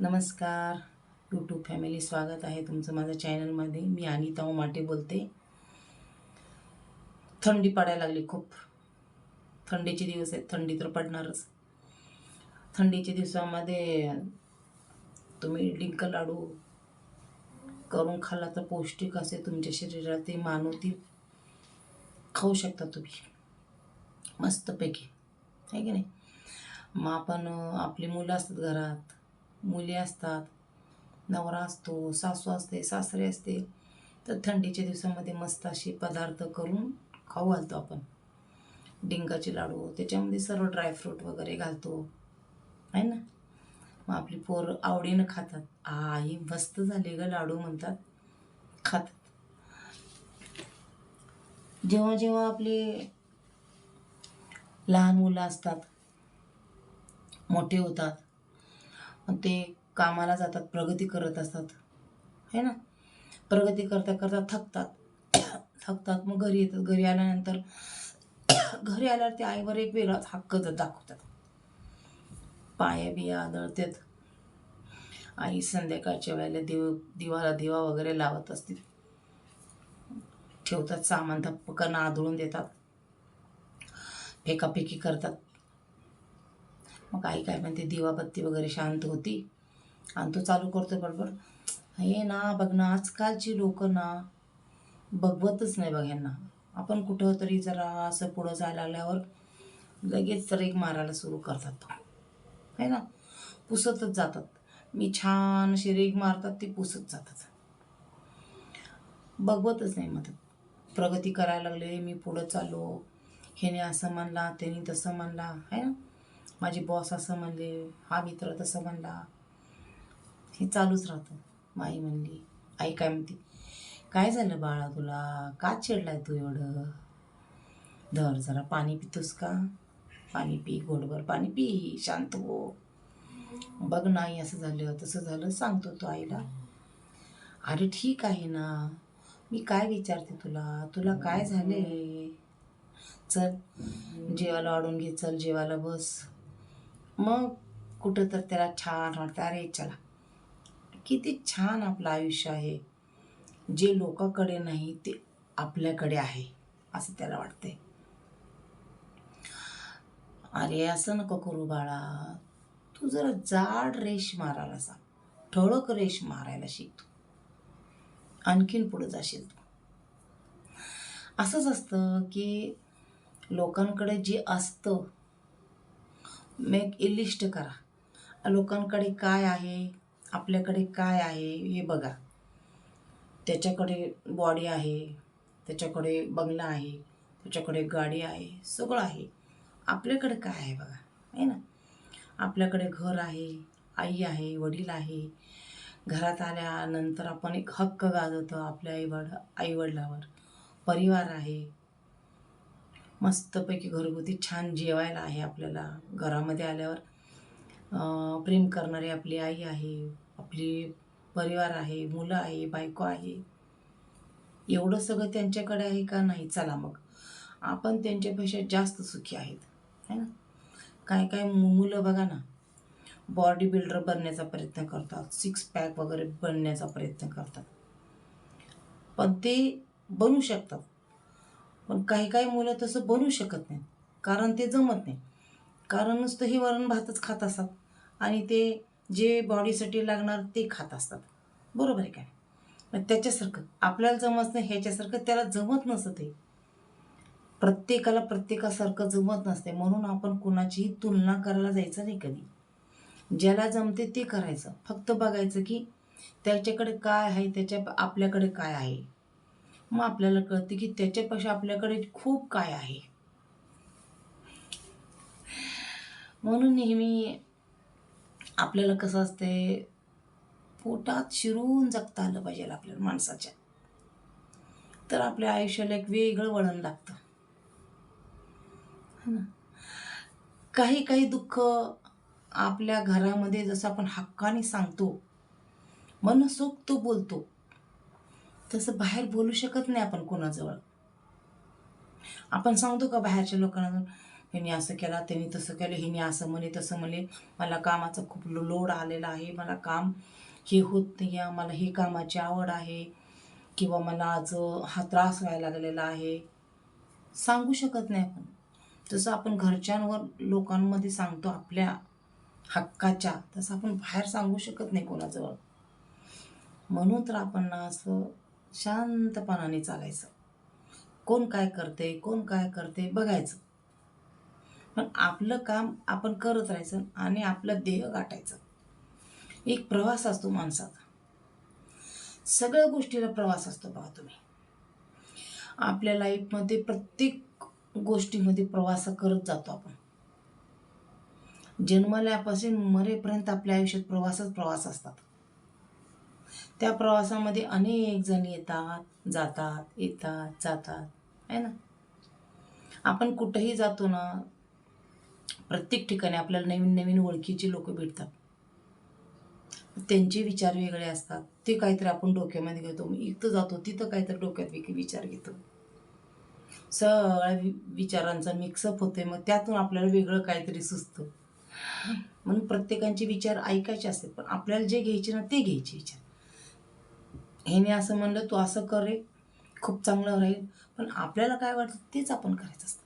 नमस्कार. YouTube family स्वागत आहे तुमचं माझ्या चॅनलमध्ये मी अनिता उमाटे बोलते. थंडी पडायला लागली खूप. थंडीचे दिवस आहेत. थंडी तर पडणारच. थंडीच्या दिवसामध्ये तुम्ही डिंक लाडू करून खाल्ला तर पौष्टिक असे तुमच्या शरीरात ते मानवतील खाऊ शकता तुम्ही. मस्तपैकी. आहे की नाही? मग आपण आपली मुलं असतात घरात. मुली असतात नवरा असतो सासू असते सासरे असते तर थंडीच्या दिवसामध्ये मस्त असे पदार्थ करून खाऊ घालतो आपण. डिंकाचे लाडू त्याच्यामध्ये सर्व ड्रायफ्रूट वगैरे घालतो. आहे ना? मग आपली पोरं आवडीनं खातात. आई मस्त झाले ग लाडू म्हणतात. खातात. जेव्हा जेव्हा आपले लहान मुलं असतात मोठे होतात ते कामाला जातात प्रगती करत असतात. है ना? प्रगती करता करता थकतात. थकतात मग घरी येतात. घरी आल्यानंतर घरी आल्यावर ते आईवर एक वेगळाच हक्क दाखवतात. पाया बिया आदळतात. आई संध्याकाळच्या वेळेला दिव दिवाला दिवा वगैरे लावत असतील ठेवतात सामान धप्पकन आदळून देतात. फेकाफेकी करतात. मग आई काय म्हणते दिवाबत्ती वगैरे शांत होती. आणि तो चालू करतो बरोबर. हे ना बघ ना आजकालची लोक ना बघवतच नाही बघ ह्यांना आपण कुठं तरी जरा असं पुढं जायला लागल्यावर लगेच तर एक मारायला सुरू करतात है ना? पुसतच जातात. मी छान अशी रेग मारतात ते पुसत जातात. बघवतच नाही मग प्रगती करायला लागले मी पुढं चाललो. ह्याने असं म्हणला त्याने तसं म्हणला आहे ना? माझे बॉस असं म्हणले हा मित्र तसं म्हणला. हे चालूच राहतं. माई म्हणली आई काय म्हणते काय झालं बाळा तुला? का चिडलाय तू एवढं? धर जरा पाणी पितोस का? पाणी पी गोडभर पाणी पी शांत हो. बघ नाही असं झालं तसं झालं सांगतो तो आईला. अरे ठीक आहे ना. मी काय विचारते तुला? तुला काय झाले चल जेवायला वाढून घे चल जेवायला बस. मग कुठं तर त्याला छान वाटतं. अरे चला. किती छान आपलं आयुष्य आहे. जे लोकांकडे नाही ते आपल्याकडे आहे असं त्याला वाटते अरे असं नको करू बाळा. तू जरा जाड रेश मारायला सांग. ठळक रेश मारायला शिक तू. आणखीन पुढे जाशील तू. असंच असतं की लोकांकडे जे असतं मेक ए लिस्ट करा. लोकांकडे काय आहे? आपल्याकडे काय आहे? हे बघा. त्याच्याकडे बॉडी आहे त्याच्याकडे बंगला आहे त्याच्याकडे गाडी आहे सगळं आहे. आपल्याकडे काय आहे बघा? आहे ना? आपल्याकडे घर आहे आई आहे वडील आहे. घरात आल्यानंतर आपण एक हक्क गाजवतो आपल्या आईवड आईवडिलावर. परिवार आहे मस्तपैकी घरगुती छान जेवायला आहे आपल्याला. घरामध्ये आल्यावर प्रेम करणारी आपली आई आहे आपली परिवार आहे मुलं आहे बायको आहे. एवढं सगळं त्यांच्याकडे आहे का नाही? चला मग. आपण त्यांच्यापेक्षा जास्त सुखी आहेत. है ना? काय काय मुलं बघा ना. बॉडी बिल्डर बनण्याचा प्रयत्न करतात. सिक्स पॅक वगैरे बनण्याचा प्रयत्न करतात. पण ते बनू शकतात. पण काही काही मुलं तसं बनू शकत नाहीत कारण ते जमत नाही. कारण नुसतं हे वरण भातच खात असतात आणि ते जे बॉडीसाठी लागणार ते खात असतात. बरोबर आहे काय मग त्याच्यासारखं आपल्याला जमत नाही ह्याच्यासारखं त्याला जमत नसतं ते. प्रत्येकाला प्रत्येकासारखं जमत नसते म्हणून आपण कुणाचीही तुलना करायला जायचं नाही कधी. ज्याला जमते ते करायचं. फक्त बघायचं की त्याच्याकडे काय आहे त्याच्या आपल्याकडे काय आहे. मग आपल्याला कळते की त्याच्यापेक्षा आपल्याकडे खूप काय आहे. म्हणून नेहमी आपल्याला कसं असते पोटात शिरून जगता आलं पाहिजे आपल्याला माणसाच्या. तर आपल्या आयुष्याला एक वेगळं वळण लागतं. है ना? काही काही दुःख आपल्या घरामध्ये जसं आपण हक्काने सांगतो मनसोक्त बोलतो तसं बाहेर बोलू शकत नाही आपण कोणाजवळ. आपण सांगतो का बाहेरच्या लोकांना ह्यानी असं केला त्यांनी तसं केलं हिने असं म्हणे तसं म्हणे मला कामाचा खूप लोड आलेला आहे. मला काम हे होत नाही आहे. मला हे कामाची आवड आहे. किंवा मला आज हा त्रास व्हायला लागलेला आहे. सांगू शकत नाही आपण. जसं आपण घरच्यांवर लोकांमध्ये सांगतो आपल्या हक्काच्या तसं आपण बाहेर सांगू शकत नाही कोणाजवळ. म्हणून तर आपण असं शांतपणाने चालायचं. कोण काय करते कोण काय करते बघायचं. पण आपलं काम आपण करत राहायचं आणि आपलं देह गाठायचं. एक प्रवास असतो माणसाचा. सगळ्या गोष्टीला प्रवास असतो बघा तुम्ही. आपल्या लाईफमध्ये प्रत्येक गोष्टीमध्ये प्रवास करत जातो आपण. जन्मल्यापासून मरेपर्यंत आपल्या आयुष्यात प्रवासच प्रवास असतात. त्या प्रवासामध्ये अनेक जण येतात जातात येतात जातात. आहे ना? आपण कुठंही जातो ना प्रत्येक ठिकाणी आपल्याला नवीन नवीन ओळखीचे लोक भेटतात. त्यांचे विचार वेगळे असतात. ते काहीतरी आपण डोक्यामध्ये घेतो. इथं जातो तिथं काहीतरी डोक्यात वेगळे विचार घेतो. सगळ्या विचारांचा मिक्सअप होतोय. मग त्यातून आपल्याला वेगळं काहीतरी सुचतं. म्हणून प्रत्येकांचे विचार ऐकायचे असतात. पण आपल्याला जे घ्यायचे ना ते घ्यायचे विचार. ह्याने असं म्हणलं तू असं करे खूप चांगलं राहील. पण आपल्याला काय वाटतं तेच आपण करायचं असतं.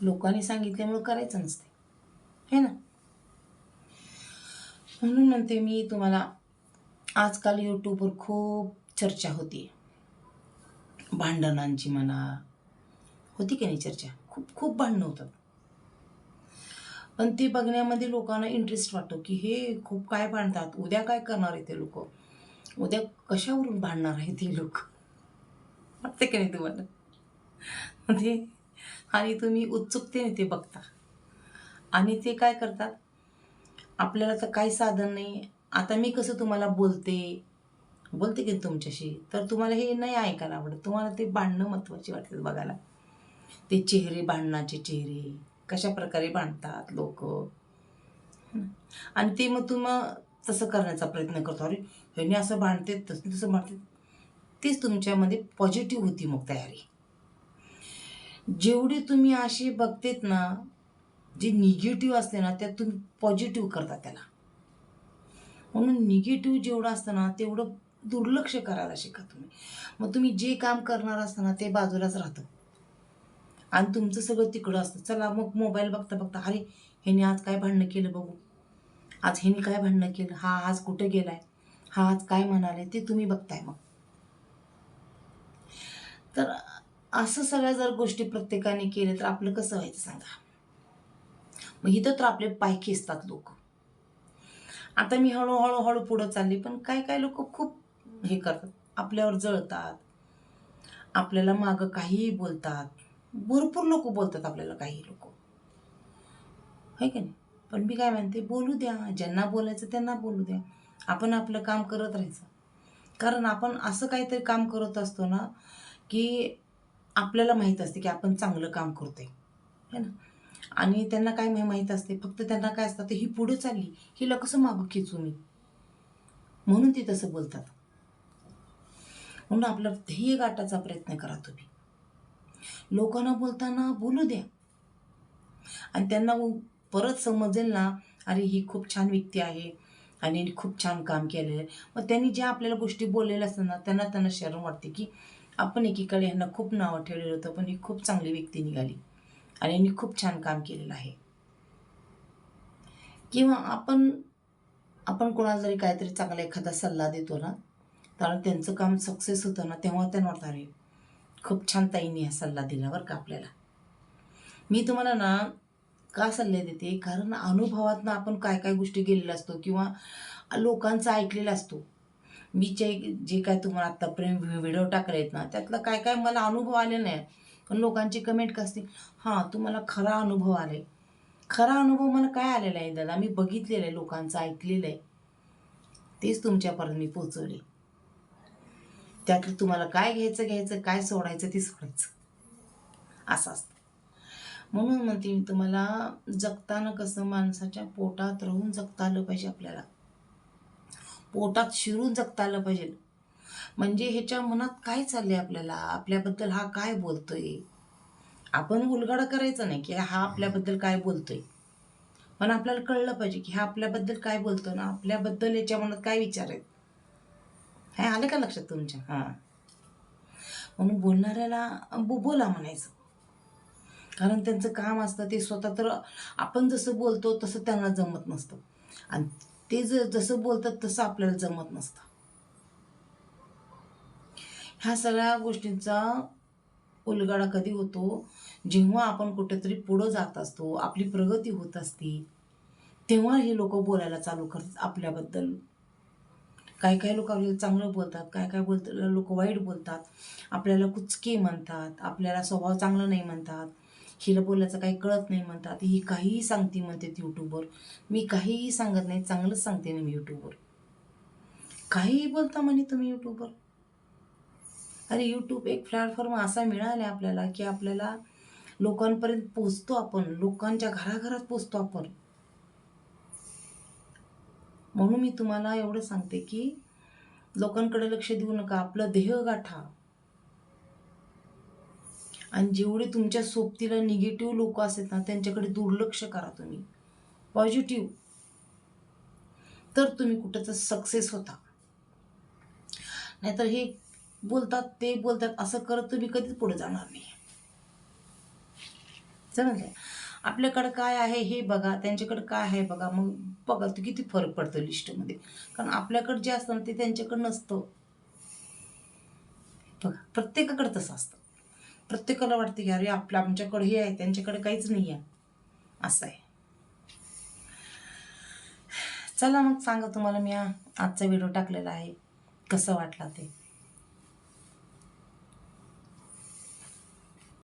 लोकांनी सांगितल्यामुळं करायचं नसते. है ना? म्हणून म्हणते मी तुम्हाला आजकाल यूट्यूबवर खूप चर्चा होती. भांडणांची म्हणा होती की नाही चर्चा? खूप खूप भांडणं होतात. पण ते बघण्यामध्ये लोकांना इंटरेस्ट वाटतो की हे खूप काय भांडतात उद्या काय करणार आहे ते लोक? उद्या कशावरून भांडणार आहे ते लोक? वाटते की नाही तुम्हाला? ते आणि तुम्ही उत्सुकतेने ते बघता. आणि ते काय करतात? आपल्याला तर काही साधन नाही. आता मी कसं तुम्हाला बोलते? बोलते की तुमच्याशी? तर तुम्हाला हे नाही ऐकायला आवडत. तुम्हाला ते भांडणं महत्त्वाचे वाटतात बघायला. ते चेहरे भांडणाचे चेहरे कशा प्रकारे भांडतात लोक? आणि ते मग तुम्हाला तसं करण्याचा प्रयत्न करतो. अरे ह्याने असं भांडते तसं तसं भांडते तेच तुमच्यामध्ये पॉझिटिव्ह होती मग तयारी. जेवढी तुम्ही अशी बघतेत ना जे निगेटिव्ह असते ना त्यात तुम्ही पॉझिटिव्ह करता त्याला. म्हणून निगेटिव्ह जेवढं असतं ना तेवढं दुर्लक्ष करायला शिका तुम्ही. मग तुम्ही जे काम करणार असताना ते बाजूलाच राहतं. आणि तुमचं सगळं तिकडं असतं. चला मग मोबाईल बघता बघता अरे ह्याने आज काय भांडणं केलं बघू? आज ह्याने काय भांडणं केलं? हा आज कुठं गेलाय? हा आज काय म्हणाले ते तुम्ही बघताय मग. तर असं सगळ्या जर गोष्टी प्रत्येकाने केल्या तर आपलं कसं व्हायचं सांगा? मग इथं तर आपले पाय खेचतात लोक. आता मी हळूहळू हळू पुढं चालली पण काय काय लोक खूप हे करतात आपल्यावर जळतात आपल्याला मागं काहीही बोलतात. भरपूर लोक बोलतात आपल्याला काही लोक. आहे का नाही? पण मी काय म्हणते बोलू द्या. ज्यांना बोलायचं त्यांना बोलू द्या. आपण आपलं काम करत राहायचं. कारण आपण असं काहीतरी काम करत असतो ना की आपल्याला माहीत असते की आपण चांगलं काम करतोय. है ना? आणि त्यांना काय माहीत असते फक्त त्यांना काय असतं ही पुढे चालली हिला कसं मागं खेचू मी? म्हणून ती तसं बोलतात. म्हणून आपलं ध्येय गाठाचा प्रयत्न करा तुम्ही. लोकांना बोलताना बोलू द्या. आणि त्यांना परत समजेल ना अरे ही खूप छान व्यक्ती आहे आणि खूप छान काम केलेलं आहे मग त्यांनी ज्या आपल्याला गोष्टी बोललेल्या असतात ना त्यांना त्यांना शरम वाटते की आपण एकीकडे ह्यांना खूप नावं ठेवलेलं होतं पण ही खूप चांगली व्यक्ती निघाली. आणि यांनी खूप छान काम केलेलं आहे. किंवा आपण आपण कोणाला जरी काहीतरी चांगला एखादा सल्ला देतो ना कारण त्यांचं काम सक्सेस होतं ना तेव्हा त्यांना वाटतं अरे खूप छान ताईंनी हा सल्ला दिला बरं का आपल्याला. मी तुम्हाला ना का सल्ले देते कारण अनुभवातनं आपण काय काय गोष्टी गेलेल्या असतो किंवा लोकांचा ऐकलेला असतो. मी जे जे काय तुम्हाला आत्ता प्रेम व्हिडिओ टाकले आहेत ना त्यातलं काय काय मला अनुभव आले नाही. पण लोकांची कमेंट का असते हां तुम्हाला खरा अनुभव आले खरा अनुभव मला काय आलेला आहे दादा? मी बघितलेलं आहे लोकांचं ऐकलेलं आहे. तेच तुमच्यापर्यंत मी पोचवले त्यातलं तुम्हाला काय घ्यायचं घ्यायचं काय सोडायचं ते सोडायचं. असं असतं. म्हणून म्हणते मी तुम्हाला जगताना कसं माणसाच्या पोटात राहून जगता आलं पाहिजे आपल्याला. पोटात शिरून जगता आलं पाहिजे. म्हणजे ह्याच्या मनात काय चालले आपल्याला? आपल्याबद्दल हा काय बोलतोय? आपण उलगाडा करायचा नाही की हा आपल्याबद्दल काय बोलतोय. पण आपल्याला कळलं पाहिजे की हा आपल्याबद्दल काय बोलतो ना आपल्याबद्दल याच्या मनात काय विचार आहेत. हे आलं का लक्षात तुमच्या? हां. म्हणून बोलणाऱ्याला बोला म्हणायचं. कारण त्यांचं काम असतं ते स्वतः तर आपण जसं बोलतो तसं त्यांना जमत नसतं. आणि ते ज जसं बोलतात तसं आपल्याला जमत नसतं. ह्या सगळ्या गोष्टींचा उलगाडा कधी होतो? जेव्हा आपण कुठेतरी पुढं जात असतो आपली प्रगती होत असते तेव्हा हे लोक बोलायला चालू करतात आपल्याबद्दल. काही काही लोक आपल्याला चांगलं बोलतात काय काय बोलतात लोक वाईट बोलतात. आपल्याला कुचके म्हणतात आपल्याला स्वभाव चांगला नाही म्हणतात. हिला बोलायचं काही कळत नाही म्हणतात. ही काहीही सांगते म्हणतात यूट्यूबवर मी काहीही सांगत नाही चांगलंच सांगते ना मी यूट्यूबवर काहीही बोलता म्हणे तुम्ही यूट्यूबवर अरे यूट्यूब एक प्लॅटफॉर्म असा मिळाला आपल्याला की आपल्याला लोकांपर्यंत पोचतो आपण. लोकांच्या घराघरात पोचतो आपण. म्हणून मी तुम्हाला एवढं सांगते की लोकांकडे लक्ष देऊ नका. आपलं देह गाठा. आणि जेवढे तुमच्या सोबतीला निगेटिव्ह लोक असतात ना त्यांच्याकडे दुर्लक्ष करा तुम्ही. पॉझिटिव्ह तर तुम्ही कुठं सक्सेस होता. नाहीतर हे बोलतात ते बोलतात असं करत तुम्ही कधीच पुढे जाणार नाही. समजलं? आपल्याकडं काय आहे हे बघा त्यांच्याकडे काय आहे बघा मग बघा तू किती फरक पडतो लिस्टमध्ये कारण आपल्याकडे जे असतं ना ते त्यांच्याकडे नसतं. बघा प्रत्येकाकडे तसं असतं. प्रत्येकाला वाटते की अरे आपलं आमच्याकडे हे आहे त्यांच्याकडे काहीच नाही आहे असं आहे. चला मग सांगा तुम्हाला मी आजचा व्हिडिओ टाकलेला आहे. कसं वाटला ते?